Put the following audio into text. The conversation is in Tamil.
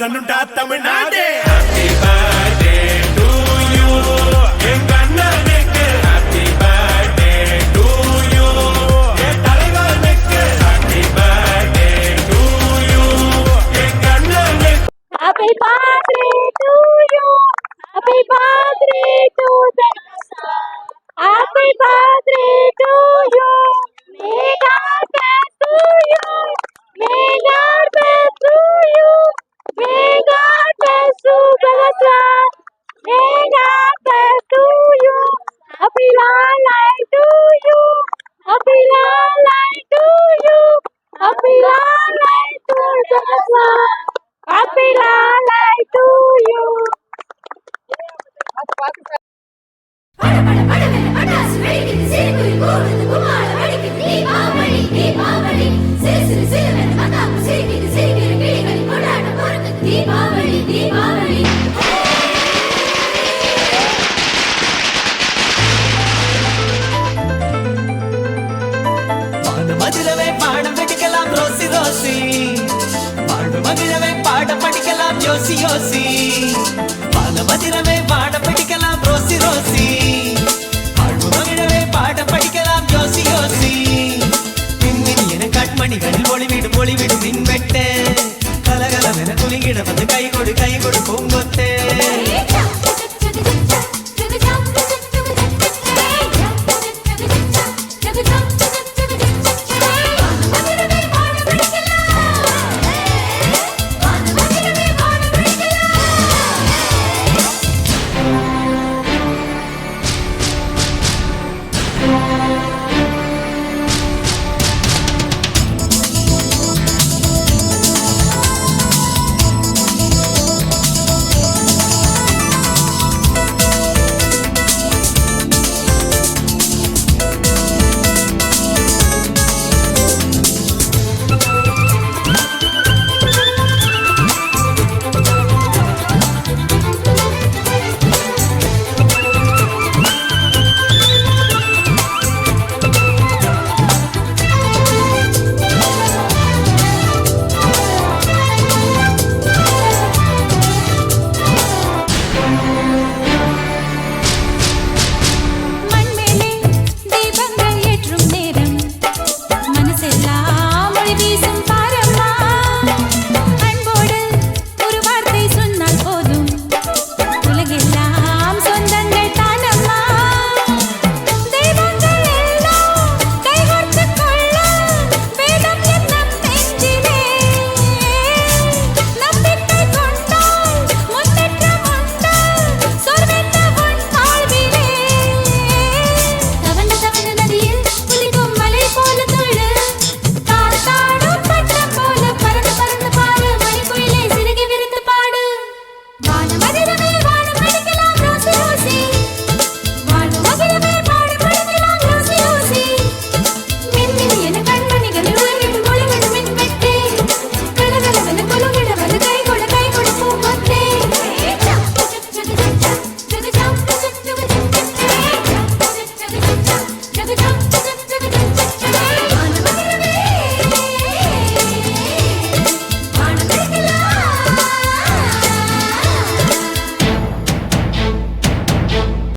மதுரனுண்டா Tamil Nadu happy birthday to you எங்க அண்ணனுக்கு ஹாப்பி பர்த்டே டு யூ என் தலைவனுக்கு ஹாப்பி பர்த்டே டு யூ எங்க அண்ணனுக்கு Happy birthday to you. Happy birthday to the Happy birthday Deepavali பாடு மகிழவே பாடம் வெடிக்கலாம் ரோசி ரோசி. பாடு மகிழவே பாடம் படிக்கலாம் யோசி யோசி என ஒளிவிடும் ஒளிவிடும் மின்வெட்டு